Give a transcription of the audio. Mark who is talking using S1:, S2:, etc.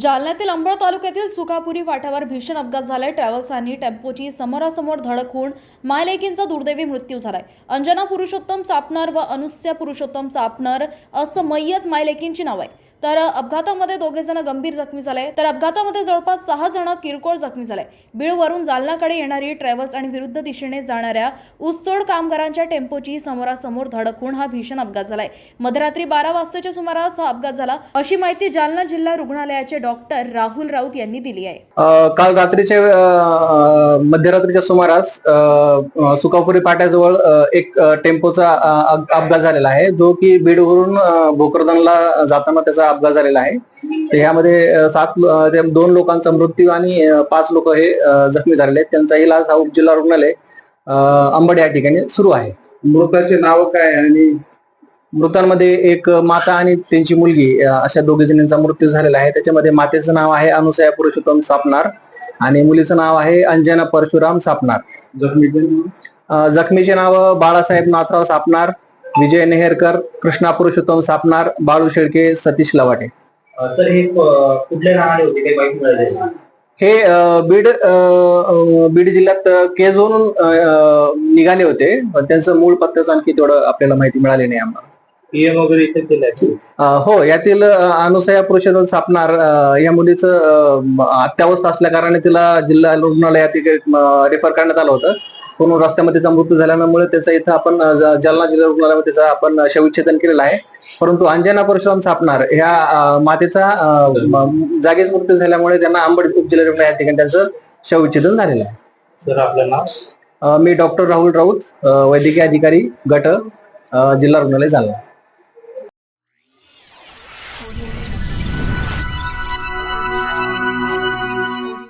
S1: जालन्यातील अंबळ तालुक्यातील सुकापुरी फाट्यावर भीषण अपघात झालाय. ट्रॅव्हल्स आणि टेम्पोची समोरासमोर धडक होऊन मायलेकींचा दुर्दैवी मृत्यू झालाय. अंजना पुरुषोत्तम चापणार व अनुस्या पुरुषोत्तम चापणार असं मय्यत मायलेकींची नाव आहे. तर अपघातामध्ये दोघे जण गंभीर जखमी झाले. तर अपघातामध्ये जवळपास सहा जण किरकोळ जखमी झाले. बीडवरून जालनाकडे येणारी ट्रॅव्हल्स आणि विरुद्ध दिशेने जाणाऱ्या ऊसतोड कामगारांच्या टेम्पोची समोरासमोर धडक होऊन हा भीषण अपघात झालाय. मध्यरात्री बारा वाजताच्या सुमारास हा अपघात झाला. अशी माहिती जालना जिल्हा रुग्णालयाचे डॉक्टर राहुल राऊत यांनी दिली आहे.
S2: काल रात्रीच्या मध्यरात्रीच्या सुमारास सुकापुरी पाट्याजवळ एक टेम्पोचा अपघात झालेला आहे. जो की बीडवरून भोकरदनला जाताना त्याचा अपघात झालेला आहे. ह्यामध्ये सात दोन लोकांचा मृत्यू आणि पाच लोक हे जखमी झालेले आहेत. त्यांचा इलाज हा उपजिल्हा रुग्णालय अंबड या ठिकाणी सुरू आहे.
S3: मृताचे नाव काय आणि?
S2: मृतांमध्ये एक माता आणि त्यांची मुलगी अशा दोघी जणींचा मृत्यू झालेला आहे. त्याच्यामध्ये मातेचं नाव आहे अनुसया पुरुषोत्तम सापनार आणि मुलीचं नाव आहे अंजना परशुराम सापनार
S3: जखमीचे नाव?
S2: अ, जखमीचे नाव बाळासाहेब नाथराव सापनार विजय नेहरकर कृष्णा पुरुषोत्तम सापनार बाळू शेळके सतीश लवाटे.
S4: सर हे कुठल्या नावाने होते? काही माहिती मिळाली
S2: हे बीड बीड जिल्ह्यात केजवरून निघाले होते. पण त्यांचं मूळ पत्त्याचं आणखी तेवढं आपल्याला माहिती मिळाली नाही आम्हाला.
S4: पीएम वगैरे इथे केलंय
S2: अ, हो यातील अनुसया पुरुषोत्तम सापनार अ, या मुलीचं अत्यावस्था असल्या कारणाने तिला जिल्हा रुग्णालयात रेफर करण्यात आलं होतं. पूर्ण रस्त्यामध्ये मृत्यू झाल्यामुळे त्याचा इथं आपण जालना जिल्हा रुग्णालयामध्ये त्याचा आपण शवविच्छेदन केलेलं आहे. परंतु अंजना परशुराम सापनार ह्या मातेचा जागीच मृत्यू झाल्यामुळे त्यांना अंबड उपजिल्हा रुग्णालय या ठिकाणी त्यांचं शवविच्छेदन झालेलं आहे.
S4: सर आपलं नाव?
S2: मी डॉक्टर राहुल राऊत वैद्यकीय अधिकारी गट जिल्हा रुग्णालय जालना.